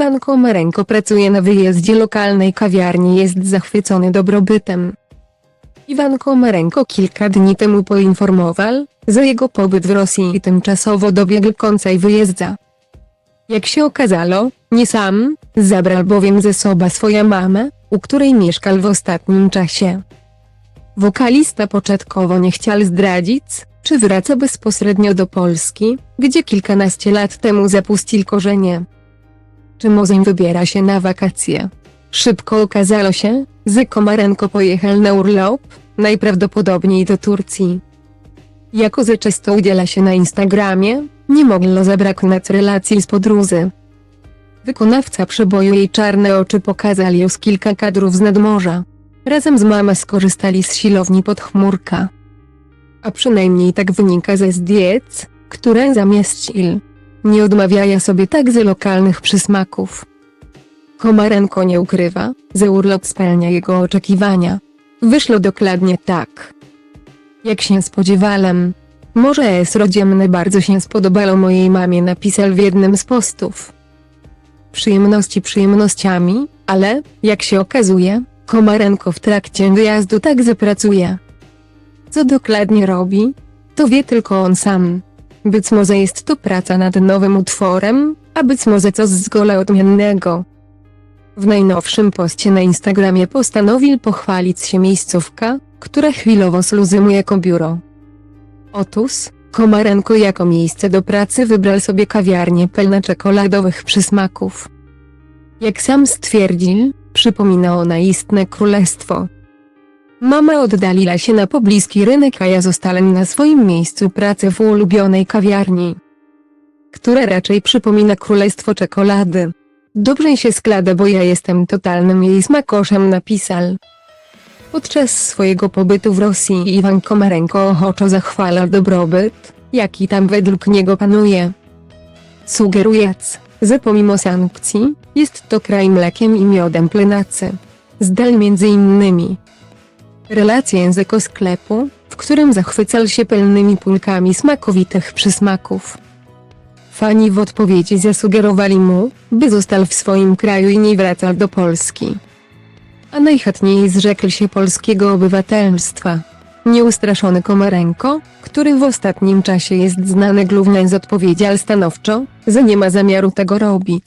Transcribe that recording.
Iwan Komarenko pracuje na wyjeździe lokalnej kawiarni jest zachwycony dobrobytem. Iwan Komarenko kilka dni temu poinformował, że jego pobyt w Rosji tymczasowo dobiegł końca i wyjeżdża. Jak się okazało, nie sam, zabrał bowiem ze sobą swoją mamę, u której mieszkał w ostatnim czasie. Wokalista początkowo nie chciał zdradzić, czy wraca bezpośrednio do Polski, gdzie kilkanaście lat temu zapuścił korzenie. Czy może wybiera się na wakacje? Szybko okazało się, że Komarenko pojechał na urlop, najprawdopodobniej do Turcji. Jako że często udziela się na Instagramie, nie mogło zabraknąć relacji z podróży. Wykonawca przeboju jej czarne oczy pokazał już kilka kadrów z nadmorza. Razem z mamą skorzystali z silowni pod chmurka. A przynajmniej tak wynika ze zdjęć, które zamieścił. Nie odmawiaja sobie także lokalnych przysmaków. Komarenko nie ukrywa, że urlop spełnia jego oczekiwania. Wyszło dokładnie tak. Jak się spodziewałem. Może jest rodziemne bardzo się spodobało mojej mamie napisał w jednym z postów. Przyjemności przyjemnościami, ale, jak się okazuje, Komarenko w trakcie wyjazdu także pracuje. Co dokładnie robi? To wie tylko on sam. Być może jest to praca nad nowym utworem, a być może coś zgoła odmiennego. W najnowszym poście na Instagramie postanowił pochwalić się miejscówka, która chwilowo służy mu jako biuro. Otóż, Komarenko jako miejsce do pracy wybrał sobie kawiarnię pełne czekoladowych przysmaków. Jak sam stwierdził, przypomina ona istne królestwo. Mama oddaliła się na pobliski rynek, a ja zostałem na swoim miejscu pracy w ulubionej kawiarni, które raczej przypomina królestwo czekolady. Dobrze się składa, bo ja jestem totalnym jej smakoszem, napisał. Podczas swojego pobytu w Rosji Iwan Komarenko ochoczo zachwala dobrobyt, jaki tam według niego panuje. Sugerując, że pomimo sankcji, jest to kraj mlekiem i miodem płynacy. Zdal między innymi relację z ekosklepu, w którym zachwycał się pełnymi pulkami smakowitych przysmaków. Fani w odpowiedzi zasugerowali mu, by został w swoim kraju i nie wracał do Polski. A najchętniej zrzekł się polskiego obywatelstwa. Nieustraszony Komarenko, który w ostatnim czasie jest znany głównie z odpowiedział stanowczo, że nie ma zamiaru tego robić.